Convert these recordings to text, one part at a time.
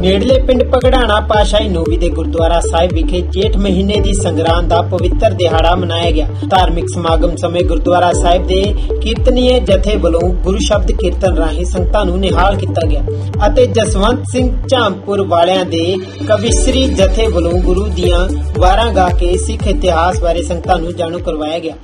ਨੇੜਲੇ ਪਿੰਡ ਪਗੜਾਣਾ ਪਾਸ਼ਾਹੀ ਨੋਵੀ ਦੇ ਗੁਰਦੁਆਰਾ ਸਾਹਿਬ ਵਿਖੇ ਜੇਠ ਮਹੀਨੇ ਦੀ ਸੰਗਰਾਂਦ ਦਾ ਪਵਿੱਤਰ ਦਿਹਾੜਾ ਮਨਾਇਆ ਗਿਆ। ਧਾਰਮਿਕ ਸਮਾਗਮ ਸਮੇਂ ਗੁਰਦੁਆਰਾ ਸਾਹਿਬ ਦੇ ਕੀਰਤਨੀਏ ਜਥੇ ਵੱਲੋਂ ਗੁਰੂ ਸ਼ਬਦ ਕੀਰਤਨ ਰਾਹੀਂ ਸੰਗਤਾਂ ਨੂੰ ਨਿਹਾਲ ਕੀਤਾ ਗਿਆ ਅਤੇ ਜਸਵੰਤ ਸਿੰਘ ਝਾਮਪੁਰ ਵਾਲਿਆਂ ਦੇ ਕਵਿਸ਼ਰੀ ਜਥੇ ਵੱਲੋਂ ਗੁਰੂ ਦੀਆਂ ਵਾਰਾਂ ਗਾ ਕੇ ਸਿੱਖ ਇਤਿਹਾਸ ਬਾਰੇ ਸੰਗਤਾਂ ਨੂੰ ਜਾਣੂ ਕਰਵਾਇਆ ਗਿਆ।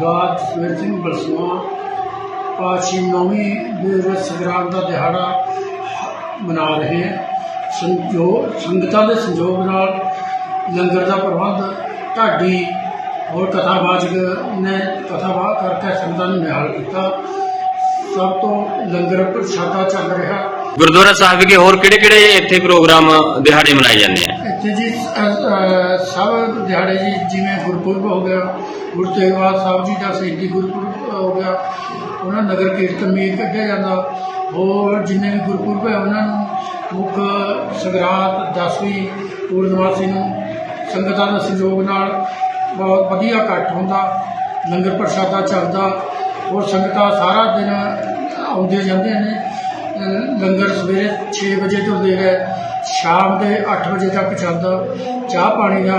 ਦਾਤ ਸਵੇਰ ਸਿੰਘ ਬਲਸਵਾ ਪਾਸ਼ੀ ਨੌਵੀਂ ਦੇ ਸੰਗਰਾਮ ਦਾ ਦਿਹਾੜਾ ਮਨਾ ਰਹੇ ਹਾਂ। ਸੰਜੋਗ ਸੰਗਤਾਂ ਦੇ ਸੰਯੋਗ ਨਾਲ ਲੰਗਰ ਦਾ ਪ੍ਰਬੰਧ, ਢਾਡੀ ਹੋਰ ਕਥਾਵਾਚਕ ਨੇ ਕਥਾਵਾ ਕਰਕੇ ਸੰਗਤਾਂ ਨੂੰ ਨਿਹਾਲ ਕੀਤਾ। ਸਭ ਤੋਂ ਲੰਗਰ ਪ੍ਰਸ਼ਾਦਾ ਚੱਲ ਰਿਹਾ। ਗੁਰਦੁਆਰਾ ਸਾਹਿਬ ਵਿਖੇ ਹੋਰ ਕਿਹੜੇ-ਕਿਹੜੇ ਇੱਥੇ ਪ੍ਰੋਗਰਾਮ ਦਿਹਾੜੇ ਮਨਾਏ ਜਾਂਦੇ ਆ? ਇੱਥੇ ਜੀ ਸਭ ਦਿਹਾੜੇ ਜੀ, ਜਿਵੇਂ ਗੁਰਪੁਰਬ ਹੋ ਗਿਆ, ਗੁਰੂ ਤੇਗ ਬਹਾਦਰ ਸਾਹਿਬ ਜੀ ਦਾ ਸ਼ਹੀਦੀ ਗੁਰਪੁਰਬ ਹੋ ਗਿਆ, ਉਹਨਾਂ ਨਗਰ ਕੀਰਤਨ ਵੀ ਕੱਢਿਆ ਜਾਂਦਾ। ਹੋਰ ਜਿੰਨੇ ਵੀ ਗੁਰਪੁਰਬ ਹੈ, ਉਹਨਾਂ ਨੂੰ ਮੁੱਖ ਸੰਗਰਾਂਦ, ਦਸਵੀਂ, ਪੂਰਨਮਾਸੀ ਨੂੰ ਸੰਗਤਾਂ ਦੇ ਸਹਿਯੋਗ ਨਾਲ ਬਹੁਤ ਵਧੀਆ ਇਕੱਠ ਹੁੰਦਾ, ਲੰਗਰ ਪ੍ਰਸ਼ਾਦਾ ਚੱਲਦਾ, ਹੋਰ ਸੰਗਤਾਂ ਸਾਰਾ ਦਿਨ ਆਉਂਦੇ ਜਾਂਦੇ ਨੇ ਲੰਗਰ ਸਵੇਰੇ 6 ਵਜੇ ਤੋਂ ਲੈ ਕੇ ਸ਼ਾਮ ਦੇ 8 ਵਜੇ ਤੱਕ ਚੱਲਦਾ ਚਾਹ ਪਾਣੀ ਦਾ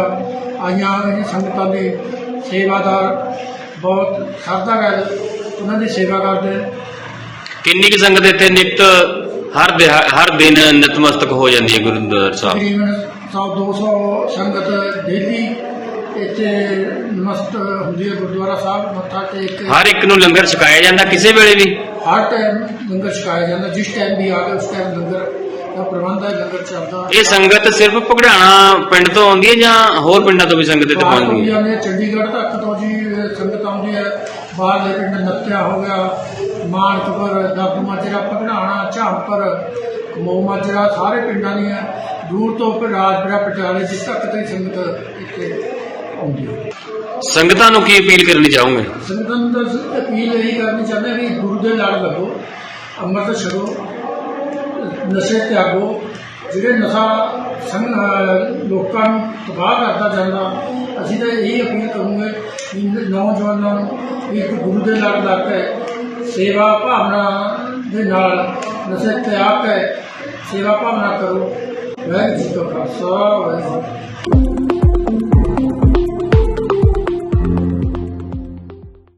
ਆਈਆਂ ਇਹ ਸੰਗਤਾਂ ਦੇ ਸੇਵਾਦਾਰ ਬਹੁਤ ਸਰਦਾ ਗੱਲ ਉਹਨਾਂ ਦੀ ਸੇਵਾ ਕਰਦੇ। ਕਿੰਨੀ ਕੁ ਸੰਗਤ ਇੱਥੇ ਨਿਤ ਹਰ ਹਰ ਦਿਨ ਨਤਮਸਤਕ ਹੋ ਜਾਂਦੀ ਹੈ ਗੁਰਦੁਆਰਾ ਸਾਹਿਬ? ਤਕਰੀਬਨ 100 200 ਸੰਗਤ ਡੇਲੀ ਇੱਥੇ ਨਮਸਤ ਹੁੰਦੀ ਹੈ ਗੁਰਦੁਆਰਾ ਸਾਹਿਬ ਮੱਥਾ ਟੇਕ ਕੇ। ਹਰ ਇੱਕ ਨੂੰ ਲੰਗਰ ਛਕਾਇਆ ਜਾਂਦਾ ਕਿਸੇ ਵੇਲੇ ਵੀ? ਹਰ ਟਾਈਮ ਲੰਗਰ ਛਕਾਇਆ ਜਾਂਦਾ ਜਿਸ ਟਾਈਮ ਵੀ ਆ ਕੇ ਉਸ ਟਾਈਮ ਲੰਗਰ ਪ੍ਰਬੰਧ ਹੈ ਲੰਗਰ ਚੱਲਦਾ। ਇਹ ਸੰਗਤ ਸਿਰਫ ਭਗੜਾਣਾ ਪਿੰਡ ਤੋਂ ਆਉਂਦੀ ਹੈ ਜਾਂ ਹੋਰ ਪਿੰਡਾਂ ਤੋਂ ਵੀ ਸੰਗਤ ਇੱਥੇ ਬਾਹਰ ਪਹੁੰਚਦੀ ਹੈ? ਆਉਂਦੇ ਆ, ਚੰਡੀਗੜ੍ਹ ਤੱਕ ਤੋਂ ਜੀ ਇਹ ਸੰਗਤ ਆਉਂਦੀ ਹੈ। ਬਾਹਰਲੇ ਪਿੰਡ ਨੱਤਿਆ ਹੋ ਗਿਆ ਮਾਨਕਪੁਰ ਦੱਬ ਮਾਜਰਾ ਪਗੜਾਣਾ ਝਾਂਪਰ ਮੋ ਮਾਜਰਾ ਸਾਰੇ ਪਿੰਡਾਂ ਦੀਆਂ ਦੂਰ ਤੋਂ ਰਾਜਪੁਰਾ ਪਟਿਆਲੇ ਜਿੱਥੇ ਤੱਕ ਤੇ ਸੰਗਤ ਇੱਥੇ ਆਉਂਦੀ ਹੈ। ਸੰਗਤਾਂ ਨੂੰ ਕੀ ਅਪੀਲ ਕਰਨੀ ਚਾਹੋਗੇ? ਸੰਗਤਾਂ ਨੂੰ ਤਾਂ ਅਪੀਲ ਇਹੀ ਕਰਨੀ ਚਾਹੁੰਦੇ ਹਾਂ ਵੀ ਗੁਰੂ ਦੇ ਲੜ ਲੱਗੋ ਅੰਮ੍ਰਿਤ ਛਕੋ ਨਸ਼ੇ ਤਿਆਗੋ, ਜਿਹੜੇ ਨਸ਼ਾ ਸੰਗ ਲੋਕਾਂ ਨੂੰ ਤਬਾਹ ਕਰਦਾ ਜਾਂਦਾ, ਅਸੀਂ ਤਾਂ ਇਹੀ ਅਪੀਲ ਕਰੂੰਗੇ ਕਿ ਨੌਜਵਾਨਾਂ ਨੂੰ ਇੱਕ ਗੁਰੂ ਦੇ ਲੜ ਲੱਗ ਕੇ ਸੇਵਾ ਭਾਵਨਾ ਦੇ ਨਾਲ ਨਸ਼ੇ ਤਿਆਗ ਕੇ ਸੇਵਾ ਭਾਵਨਾ ਕਰੋ। ਵਾਹਿਗੁਰੂ ਜੀ ਕਾ ਖਾਲਸਾ, ਵਾਹਿਗੁਰੂ